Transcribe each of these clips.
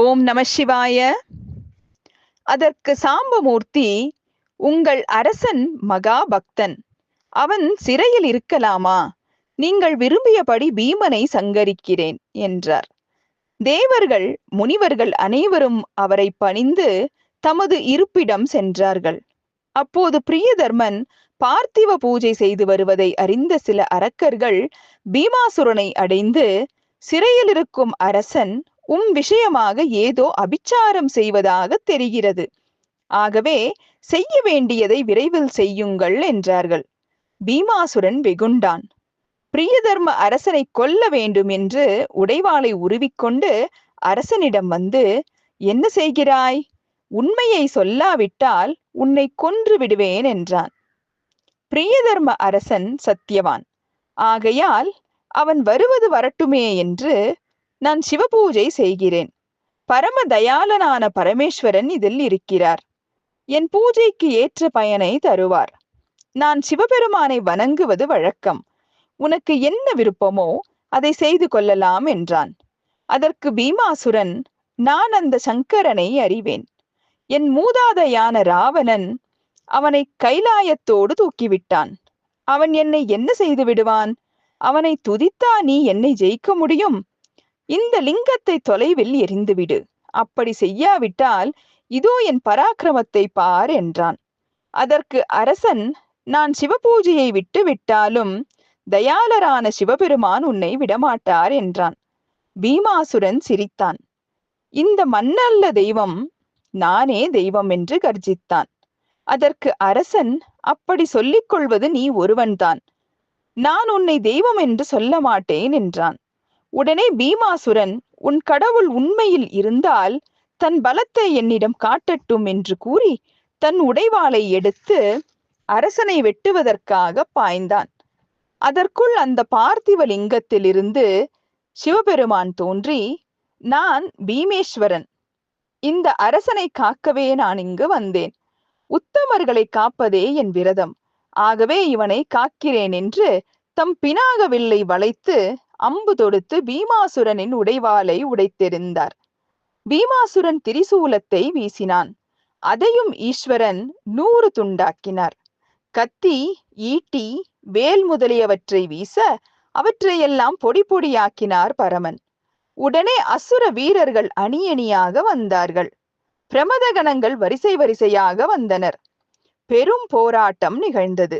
ஓம் நம சிவாய. அதற்கு சாம்பமூர்த்தி உங்கள் அரசன் மகா பக்தன். அவன் சிறையில் இருக்கலாமா? நீங்கள் விரும்பியபடி பீமனை சங்கரிக்கிறேன் என்றார். தேவர்கள் முனிவர்கள் அனைவரும் அவரை பணிந்து தமது இருப்பிடம் சென்றார்கள். அப்போது பிரியதர்மன் பார்த்திவ பூஜை செய்து வருவதை அறிந்த சில அரக்கர்கள் பீமாசுரனை அடைந்து சிறையில் இருக்கும் அரசன் உம் விஷயமாக ஏதோ அபிச்சாரம் செய்வதாக தெரிகிறது. ஆகவே செய்ய வேண்டியதை விரைவில் செய்யுங்கள் என்றார்கள். பீமாசுரன் வெகுண்டான். பிரியதர்ம அரசனை கொல்ல வேண்டும் என்று உடைவாளை உருவிக்கொண்டு அரசனிடம் வந்து என்ன செய்கிறாய்? உண்மையை சொல்லாவிட்டால் உன்னை கொன்று விடுவேன் என்றான். பிரியதர்ம அரசன் சத்தியவான். ஆகையால் அவன் வருவது வரட்டுமே என்று நான் சிவபூஜை செய்கிறேன். பரம தயாளனான பரமேஸ்வரன் இதில் இருக்கிறார். என் பூஜைக்கு ஏற்ற பயனை தருவார். நான் சிவபெருமானை வணங்குவது வழக்கம். உனக்கு என்ன விருப்பமோ அதை செய்து கொள்ளலாம் என்றான். அதற்கு பீமாசுரன் நான் அந்த சங்கரனை அறிவேன். என் மூதாதையான ராவணன் அவனை கைலாயத்தோடு தூக்கிவிட்டான். அவன் என்னை என்ன செய்து விடுவான்? அவனை துதித்தா நீ என்னை ஜெயிக்க முடியும்? இந்த லிங்கத்தை தொலைவில் எரிந்துவிடு அப்படி செய்யாவிட்டால் இதோ என் பராக்கிரமத்தை பார் என்றான். அதற்கு அரசன் நான் சிவபூஜையை விட்டு விட்டாலும் தயாளரான சிவபெருமான் உன்னை விடமாட்டார் என்றான். பீமாசுரன் சிரித்தான். இந்த மண்ணல்ல தெய்வம் நானே தெய்வம் என்று கர்ஜித்தான். அதற்கு அரசன் அப்படி சொல்லிக் கொள்வது நீ ஒருவன்தான். நான் உன்னை தெய்வம் என்று சொல்ல மாட்டேன் என்றான். உடனே பீமாசுரன் உன் கடவுள் உண்மையில் இருந்தால் தன் பலத்தை என்னிடம் காட்டட்டும் என்று கூறி தன் உடைவாளை எடுத்து அரசனை வெட்டுவதற்காக பாய்ந்தான். அதற்குள் அந்த பார்த்திவ லிங்கத்திலிருந்து சிவபெருமான் தோன்றி நான் பீமேஸ்வரன். இந்த அரசனை காக்கவே நான் இங்கு வந்தேன். உத்தமர்களை காப்பதே என் விரதம். ஆகவே இவனை காக்கிறேன் என்று தம் பினாகவில்லை வளைத்து அம்பு தொடுத்து பீமாசுரனின் உடைவாளை உடைத்தெறிந்தார் பீமாசுரன் திரிசூலத்தை வீசினான். அதையும் ஈஸ்வரன் நூறு துண்டாக்கினார். கத்தி ஈட்டி வேல் முதலியவற்றை வீச அவற்றையெல்லாம் பொடி பொடியாக்கினார் பரமன். உடனே அசுர வீரர்கள் அணி அணியாக வந்தார்கள். பிரமதகணங்கள் வரிசை வரிசையாக வந்தனர். பெரும் போராட்டம் நிகழ்ந்தது.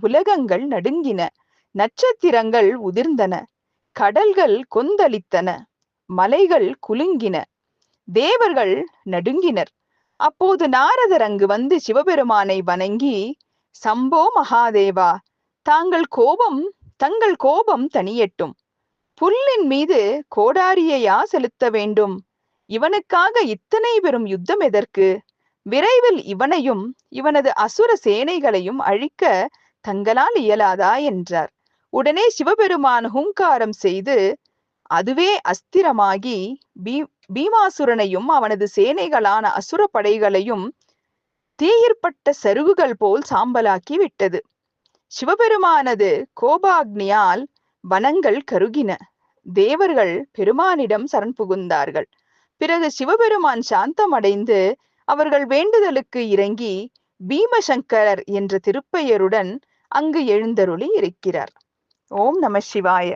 உலகங்கள் நடுங்கின. நட்சத்திரங்கள் உதிர்ந்தன. கடல்கள் கொந்தளித்தன மலைகள் குலுங்கின தேவர்கள் நடுங்கினர். அப்போது நாரதர் அங்கு வந்து சிவபெருமானை வணங்கி சம்போ மகாதேவா தாங்கள் கோபம் தங்கள் கோபம் தனியட்டும் புல்லின் மீது கோடாரியையா செலுத்த வேண்டும். இவனுக்காக இத்தனை பெரும் யுத்தம் எதற்கு? விரைவில் இவனையும் இவனது அசுர சேனைகளையும் அழிக்க தங்களால் இயலாதா? என்றார். உடனே சிவபெருமான் ஹுங்காரம் செய்து அதுவே அஸ்திரமாகி பீ பீமாசுரனையும் அவனது சேனைகளான அசுர படைகளையும் தீயிற்பட்ட சருகுகள் போல் சாம்பலாக்கி விட்டது. சிவபெருமானது கோபாக்னியால் வனங்கள் கருகின. தேவர்கள் பெருமானிடம் சரண் புகுந்தார்கள். பிறகு சிவபெருமான் சாந்தமடைந்து அவர்கள் வேண்டுதலுக்கு இறங்கி பீமசங்கரர் என்ற திருப்பெயருடன் அங்கு எழுந்தருளி இருக்கிறார். ஓம் நம சிவாய.